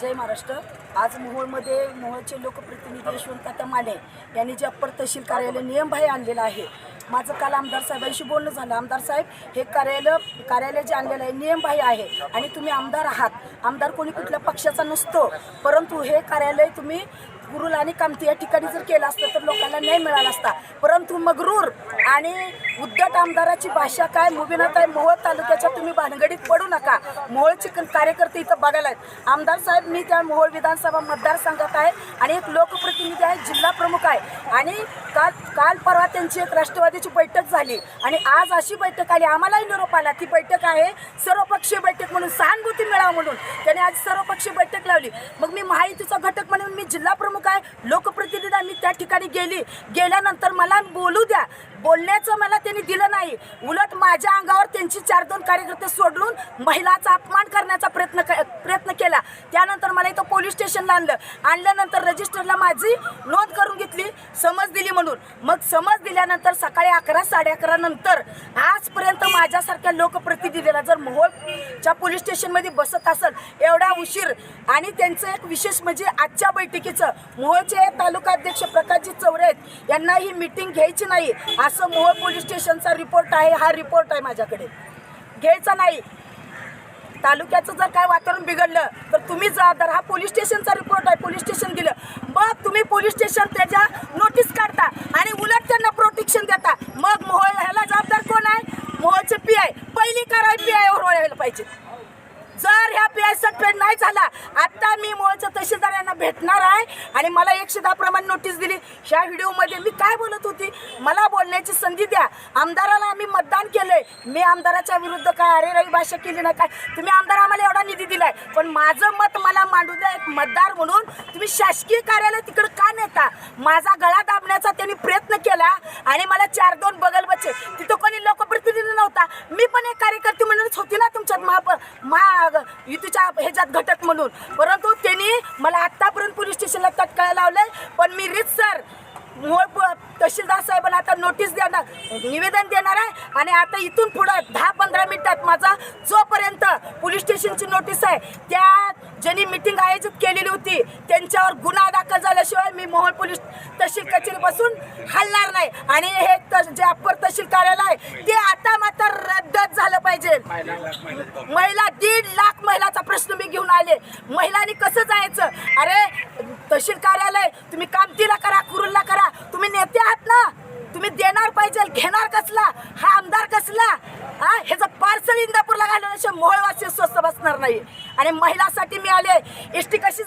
जय महाराष्ट्र. आज मोहोळमध्ये मोहोळचे लोकप्रतिनिधी यशवंत माने यांनी जे अप्पर तहसील कार्यालय नियमबाह्य आणलेलं आहे. माझं काल आमदार साहेबांशी बोलणं झालं. आमदार साहेब हे कार्यालय कार्यालय जे आणलेलं आहे नियमबाह्य आहे आणि तुम्ही आमदार आहात. आमदार कोणी कुठल्या पक्षाचा नसतो. परंतु हे कार्यालय तुम्ही गुरुल आणि कामती या ठिकाणी जर केलं असतं तर लोकांना न्याय मिळाला असता. परंतु मगरूर आणि उद्धट आमदाराची भाषा काय मुबीना काय मोहोळ तालुक्याच्या तुम्ही भानगडीत पडू नका. मोहोळचे क- कार्यकर्ते इथं बघायला आहेत. आमदार साहेब मी त्या मोहोळ विधानसभा मतदारसंघात आहे आणि एक लोकप्रतिनिधी आहे जिल्हा प्रमुख आहे. आणि काल काल परवा त्यांची एक राष्ट्रवादीची बैठक झाली. आणि आज अशी बैठक आली आम्हालाही निरोप आला ती बैठक आहे सर्वपक्षीय बैठक म्हणून सहानुभूती मिळावं म्हणून. त्याने आज सर्वपक्षीय बैठक लावली. मग मी माहितीचा घटक म्हणून मी जिल्हा प्रमुख आहे लोकप्रतिनिधी आम्ही मी त्या ठिकाणी गेली. गेल्यानंतर मला बोलू द्या. बोलण्याचं मला त्यांनी दिलं नाही. उलट माझ्या अंगावर त्यांची चार दोन कार्यकर्ते सोडून महिलाचा अपमान करण्याचा प्रयत्न क- प्रयत्न केला. त्यानंतर मला इथं पोलीस स्टेशनला आणलं. आणल्यानंतर रजिस्टरला माझी नोंद करून घेतली समज दिली म्हणून. मग समज दिल्यानंतर सकाळी अकरा साडे अकरा नंतर आजपर्यंत माझ्यासारख्या लोकप्रतिनिधीला जर मोहोळच्या पोलीस स्टेशनमध्ये बसत असेल एवढा उशीर आणि त्यांचं एक विशेष म्हणजे आजच्या बैठकीचं मोहोळचे तालुका अध्यक्ष प्रकाशजी चौरे आहेत यांना ही मीटिंग घ्यायची नाही असं मोहोळ पोलीस स्टेशनचा रिपोर्ट आहे हा रिपोर्ट आहे माझ्याकडे. घ्यायचा नाही. तालुक्याचं जर काय वातावरण बिघडलं तर तुम्ही जबाबदार हा पोलीस स्टेशनचा रिपोर्ट आहे. पोलीस स्टेशन दिलं मग तुम्ही पोलीस स्टेशन त्याच्या नोटीस काढता आणि उलट त्यांना प्रोटेक्शन देता. मग मोहोळ ह्याला जबाबदार कोण आहे? मोहोळचे पी आय पहिली कारवाई पी आयवर व्हायला पाहिजे. जर ह्या पी आय नाही झाला. आता मी मोळच्या तहसीलदार यांना भेटणार आहे आणि मला एकशे दहाप्रमाणे नोटीस दिली. ह्या व्हिडिओमध्ये मी काय बोलत होती? मला बोलण्याची संधी द्या. आमदाराला आम्ही मतदान केलंय. मी आमदाराच्या विरुद्ध काय अरे रवी भाषा केली नाही काय? तुम्ही आमदार आम्हाला एवढा निधी दिलाय. पण माझं मत मला मांडू द्या एक मतदार म्हणून. तुम्ही शासकीय कार्यालय तिकडं का नेता? माझा गळा दाबण्याचा त्यांनी प्रयत्न केला आणि मला चार दोन बगल बचे. तिथं कोणी लोकप्रतिनिधी नव्हता. मी पण एक कार्यकर्ते म्हणूनच होती ना तुमच्यात. महाप महा युतीच्या ह्याच्यात घटक म्हणून. परंतु त्यांनी मला आत्तापर्यंत पोलीस स्टेशनला तटकाळा लावलंय. पण मी सर मूळ तहसीलदार साहेबांना आता नोटीस देणार निवेदन देणार आहे. आणि आता इथून पुढं दहा पंधरा मिनिटात माझा जोपर्यंत पोलीस स्टेशनची नोटीस आहे त्या ज्यांनी मिटिंग आयोजित केलेली होती त्यांच्यावर गुन्हा दाखल झाल्याशिवाय मी मोहोळ पोलीस तहसील कचेरीपासून हलणार नाही. आणि हे जे अप्पर तहसील कार्यालय आहे ते असेल महिला दीड लाख महिलाचा प्रश्न मी घेऊन आले. महिलांनी कसं जायचं? अरे तहसील कार्यालय तुम्ही कामतीला करा कुरुलला करा. तुम्ही नेते आहात ना? तुम्ही देणार पाहिजे घेणार कसला? हा आमदार कसला? हा ह्याचं पार्सल इंदापूरला घालवल्याशिवाय मोहळवासी स्वस्त बसणार नाही. आणि महिलासाठी मी आले. एस टी कशी